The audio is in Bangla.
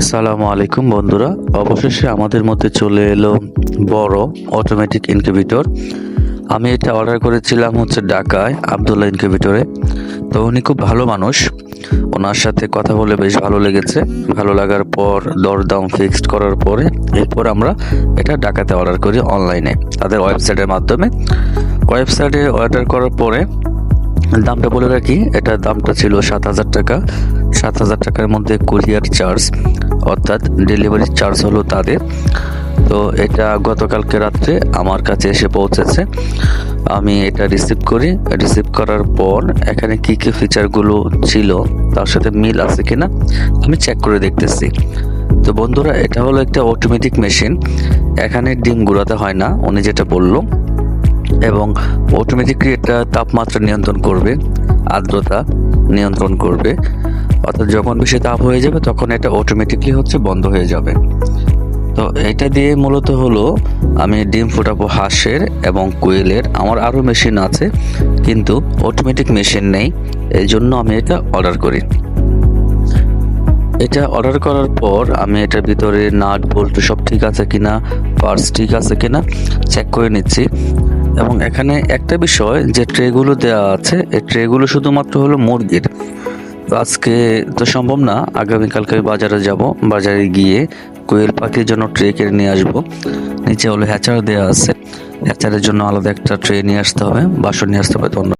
আসসালামু আলাইকুম বন্ধুরা। অবশেষে আমাদের মধ্যে চলে এলো বড় অটোমেটিক ইনকিউবেটর আমি এটা অর্ডার করেছিলাম হচ্ছে ঢাকায়, আবদুল্লাহ ইনকিউবেটরে তো উনি খুব ভালো মানুষ। ওনার সাথে কথা বলে বেশ ভালো লেগেছে। ভালো লাগার পর, দরদাম ফিক্সড করার পরে, এরপর আমরা এটা ঢাকাতে অর্ডার করি অনলাইনে তাদের ওয়েবসাইটের মাধ্যমে। ওয়েবসাইটে অর্ডার করার পরে, দামটা বলে রাখি এটার দামটা ছিল সাত হাজার টাকা। সাত হাজার টাকার মধ্যে কুরিয়ার চার্জ, অর্থাৎ ডেলিভারি চার্জ হলো তাদের। তো এটা গতকালকে রাত্রে আমার কাছে এসে পৌঁছেছে। আমি এটা রিসিভ করি। রিসিভ করার পর এখানে কি কি ফিচারগুলো ছিল তার সাথে মিল আছে কিনা আমি চেক করে দেখতেছি। তো বন্ধুরা, এটা হলো একটা অটোমেটিক মেশিন এখানে ডিম গুঁড়াতে হয় না, উনি যেটা বলল। এবং অটোমেটিকলি এটা তাপমাত্রা নিয়ন্ত্রণ করবে, আর্দ্রতা নিয়ন্ত্রণ করবে। অর্থাৎ যখন বেশি তাপ হয়ে যাবে, তখন এটা অটোমেটিকলি হচ্ছে বন্ধ হয়ে যাবে। তো এটা দিয়ে মূলত হলো, আমি ডিম ফোটাবো হাঁসের এবং কোয়েলের। আমার আরও মেশিন আছে, কিন্তু অটোমেটিক মেশিন নেই, এই জন্য আমি এটা অর্ডার করি। এটা অর্ডার করার পর আমি এটার ভিতরে নাট বল্ট সব ঠিক আছে কিনা পার্টস ঠিক আছে কিনা চেক করে নিচ্ছি। এবং এখানে একটা বিষয়, যে ট্রেগুলো দেওয়া আছে, এই ট্রেগুলো শুধুমাত্র হলো মুরগির। আজকে তো সম্ভব না, আগামীকালকে আমি বাজারে যাব। বাজারে গিয়ে কোয়েল পাখির জন্য ট্রে কেড়ে নিয়ে আসব। নিচে হলো হ্যাচার দেওয়া আছে। হ্যাচারের জন্য আলাদা একটা ট্রে নিয়ে আসতে হবে, বাসন নিয়ে আসতে হবে, ধন্যবাদ।